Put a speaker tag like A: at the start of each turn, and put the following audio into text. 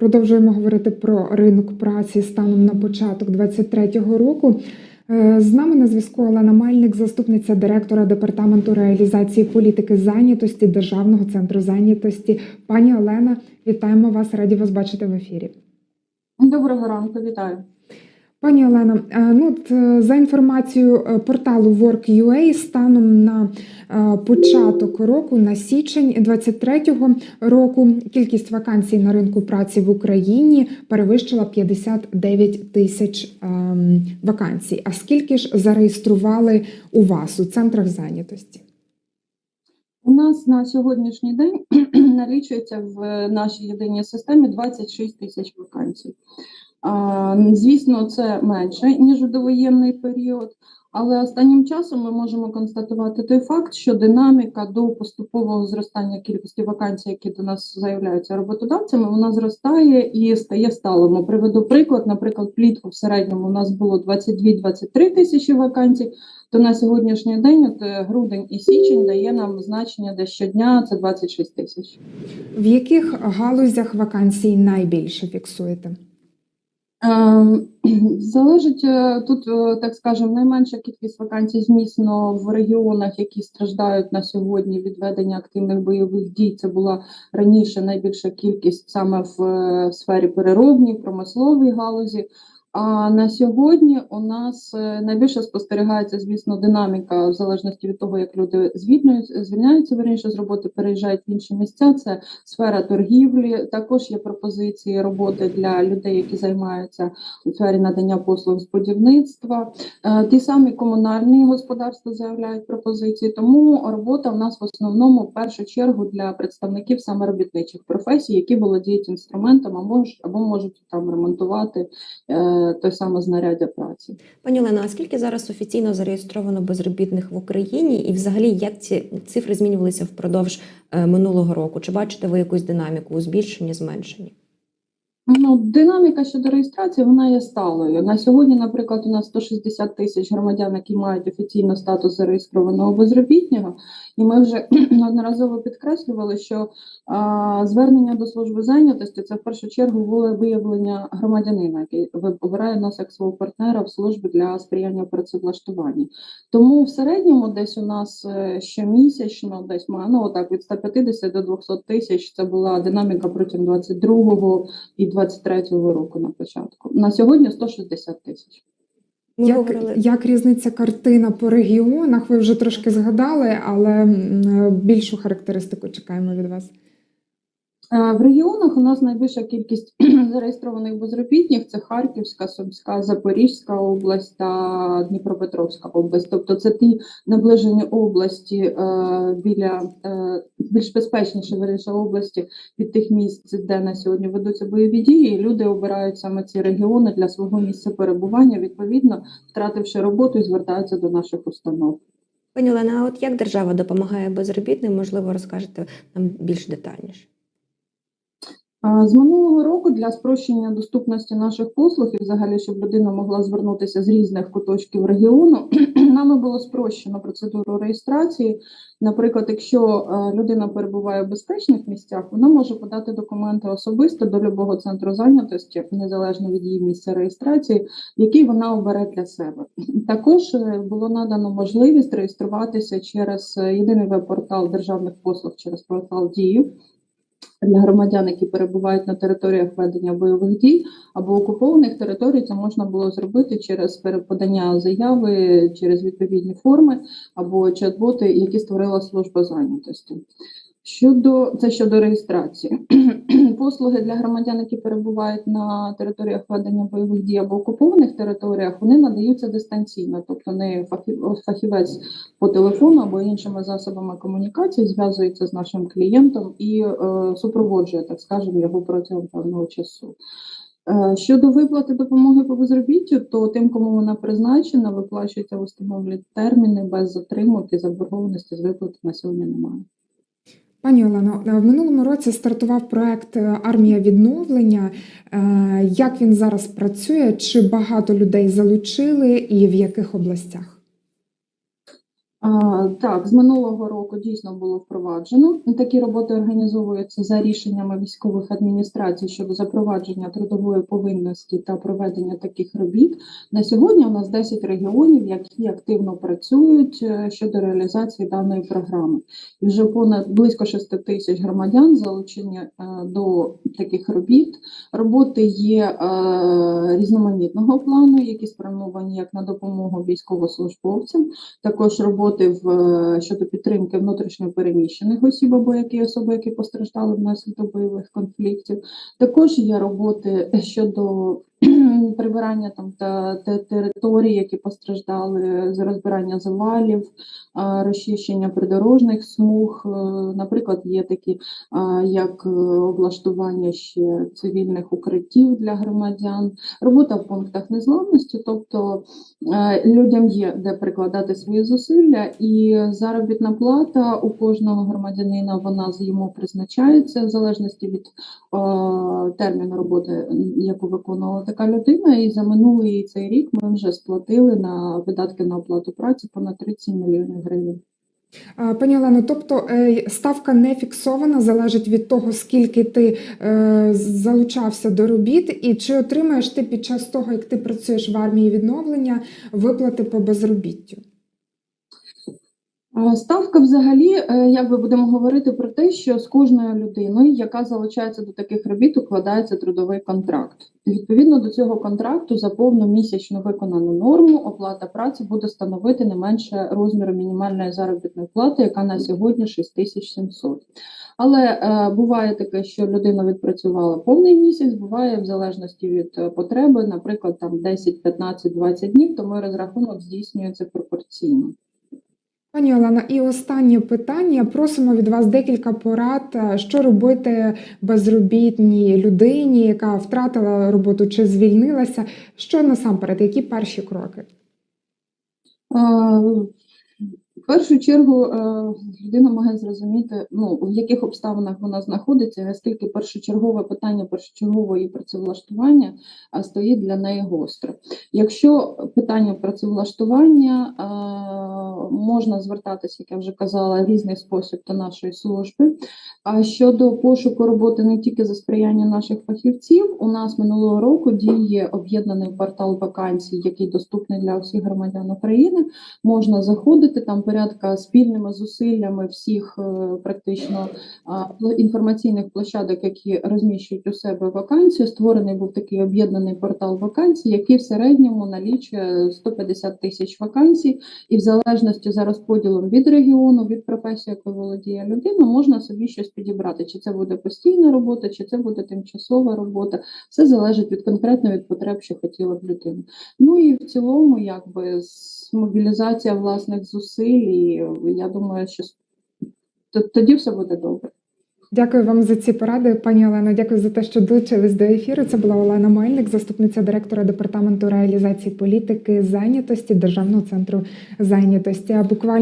A: Продовжуємо говорити про ринок праці станом на початок 2023 року. Е, З нами на зв'язку Олена Мальник, заступниця директора департаменту реалізації політики зайнятості Державного центру зайнятості. Пані Олена, вітаємо вас, раді вас бачити в ефірі.
B: Доброго ранку, вітаю.
A: Пані Олено, е, ну е, за інформацією е, порталу Work.ua, станом на початок року, на січень 23-го року, кількість вакансій на ринку праці в Україні перевищила 59 тисяч ем, вакансій. А скільки ж зареєстрували у вас у центрах зайнятості?
B: У нас на сьогоднішній день налічується в нашій єдиній системі 26 тисяч вакансій. Звісно, це менше ніж у довоєнний період, але останнім часом ми можемо констатувати той факт, що динаміка до поступового зростання кількості вакансій, які до нас заявляються роботодавцями, вона зростає і стає сталим. Приведу приклад. Наприклад, влітку в середньому у нас було 22-23 тисячі вакансій. То на сьогоднішній день, от е, грудень і січень, дає нам значення, де щодня це 26 тисяч.
A: В яких галузях вакансій найбільше фіксуєте?
B: Ем, Залежить е, тут, е, так скажемо, найменша кількість вакансій змісно в регіонах, які страждають на сьогодні від ведення активних бойових дій. Це була раніше найбільша кількість саме в е, сфері переробній, промисловій галузі. А на сьогодні у нас е, найбільше спостерігається, звісно, динаміка в залежності від того, як люди звільняються, звільняються верніше з роботи, переїжджають в інші місця. Це сфера торгівлі. Також є пропозиції роботи для людей, які займаються у сфері надання послуг з будівництва. Е, Ті самі комунальні господарства заявляють пропозиції. Тому робота в нас в основному в першу чергу для представників саме робітничих професій, які володіють інструментом, або можуть там ремонтувати той саме знаряддя праці.
C: Пані Олена, а скільки зараз офіційно зареєстровано безробітних в Україні, і взагалі як ці цифри змінювалися впродовж е, минулого року? Чи бачите ви якусь динаміку у збільшенні, зменшенні?
B: Ну, динаміка щодо реєстрації вона є сталою. На сьогодні, наприклад, у нас 160 тисяч громадян, які мають офіційно статус зареєстрованого безробітного, і ми вже неодноразово підкреслювали, що а, звернення до служби зайнятості це в першу чергу волевиявлення громадянина, який ви- обирає нас як свого партнера в службі для сприяння працевлаштуванні. Тому в середньому десь у нас е, щомісячно, десь ну, отак від 150 до 200 тисяч. Це була динаміка протягом 22-го і 23-го року на початку. На сьогодні 160 тисяч.
A: Як, як різниця картина по регіонах? Ви вже трошки згадали, але більшу характеристику чекаємо від вас.
B: Е, В регіонах у нас найбільша кількість зареєстрованих безробітних це Харківська, Сумська, Запорізька область та Дніпропетровська область. Тобто це ті наближені області е, біля е, більш безпечніші вирішили області від тих місць, де на сьогодні ведуться бойові дії. І люди обирають саме ці регіони для свого місця перебування. Відповідно, втративши роботу, і звертаються до наших установ.
C: пані Олена, а от як держава допомагає безробітним? Можливо, розкажете нам більш детальніше.
B: З минулого року для спрощення доступності наших послуг і взагалі, щоб людина могла звернутися з різних куточків регіону, нами було спрощено процедуру реєстрації. Наприклад, якщо е, людина перебуває в безпечних місцях, вона може подати документи особисто до любого центру зайнятості, незалежно від її місця реєстрації, який вона обере для себе. Також е, було надано можливість реєструватися через е, єдиний веб-портал державних послуг через портал Дію для громадян, які перебувають на територіях ведення бойових дій або окупованих територій, це можна було зробити через переподання заяви, через відповідні форми або чат-боти, які створила служба зайнятості. Щодо це щодо реєстрації, послуги для громадян, які перебувають на територіях ведення бойових дій або окупованих територіях, вони надаються дистанційно, тобто не фахівець по телефону або іншими засобами комунікації зв'язується з нашим клієнтом і е, супроводжує, так скажемо, його протягом певного часу. Е, Щодо виплати допомоги по безробіттю, то тим, кому вона призначена, виплачується в установлені терміни без затримок і заборгованості з виплати на сьогодні немає.
A: Пані Олено, е, в минулому році стартував проект е, Армія відновлення. Е, Як він зараз працює? Чи багато людей залучили і в яких областях?
B: Так, з минулого року дійсно було впроваджено. Такі роботи організовуються за рішеннями військових адміністрацій щодо запровадження трудової повинності та проведення таких робіт. На сьогодні у нас 10 регіонів, які активно працюють е, щодо реалізації даної програми. І вже понад близько 6 тисяч громадян залучені е, до таких робіт. Роботи є е, різноманітного плану, які спрямовані як на допомогу військовослужбовцям, також роботи в е, щодо підтримки внутрішньо переміщених осіб або які особи, які постраждали внаслідок бойових конфліктів. Також є роботи щодо прибирання там та, та територій, які постраждали з розбирання завалів, розчищення придорожних смуг. Е, Наприклад, є такі як е, облаштування ще цивільних укриттів для громадян, робота в пунктах незламності, тобто е, людям є де прикладати свої зусилля, і заробітна плата у кожного громадянина вона з- йому призначається в залежності від терміну роботи, яку виконувала така людина. І за минулий цей рік ми вже сплатили на видатки на оплату праці понад 30 мільйонів гривень.
A: Пані Олено, тобто е, ставка не фіксована, залежить від того, скільки ти е, залучався до робіт, і чи отримаєш ти під час того, як ти працюєш в армії відновлення, виплати по безробіттю?
B: Е, Ставка взагалі, е, як би будемо говорити про те, що з кожною людиною, яка залучається до таких робіт, укладається трудовий контракт. Відповідно до цього контракту за повну місячну виконану норму оплата праці буде становити не менше розміру мінімальної заробітної плати, яка на сьогодні 6700. Але е, буває таке, що людина відпрацювала повний місяць, буває в залежності від е, потреби, наприклад, там 10, 15, 20 днів, тому розрахунок здійснюється пропорційно.
A: Пані Олена, і останнє питання. Просимо від вас декілька порад, е, що робити безробітній людині, яка втратила роботу чи звільнилася. Що насамперед, які перші кроки?
B: В першу чергу е, людина має зрозуміти, ну, в яких обставинах вона знаходиться, і наскільки першочергове питання першочергового її працевлаштування стоїть для неї гостро. Якщо питання працевлаштування е, можна звертатися, як я вже казала, в різний спосіб до нашої служби. А щодо пошуку роботи не тільки за сприяння наших фахівців, у нас минулого року діє об'єднаний портал вакансій, який доступний для всіх громадян України можна заходити там порядка спільними зусиллями всіх е, практично інформаційних площадок, які розміщують у себе вакансію. Створений був такий об'єднаний портал вакансій, який в середньому налічує 150 тисяч вакансій, і в залежності за розподілом від регіону, від професії, якою володіє людина, можна собі щось підібрати. Чи це буде постійна робота, чи це буде тимчасова робота. Все залежить від конкретно від потреб, що хотіла б людина. Ну і в цілому, якби з- мобілізація власних зусиль, і я думаю, що тоді все буде добре.
A: Дякую вам за ці поради, пані Олено. Дякую за те, що долучились до ефіру. Це була Олена Мельник, заступниця директора департаменту реалізації політики зайнятості Державного центру зайнятості. А буквально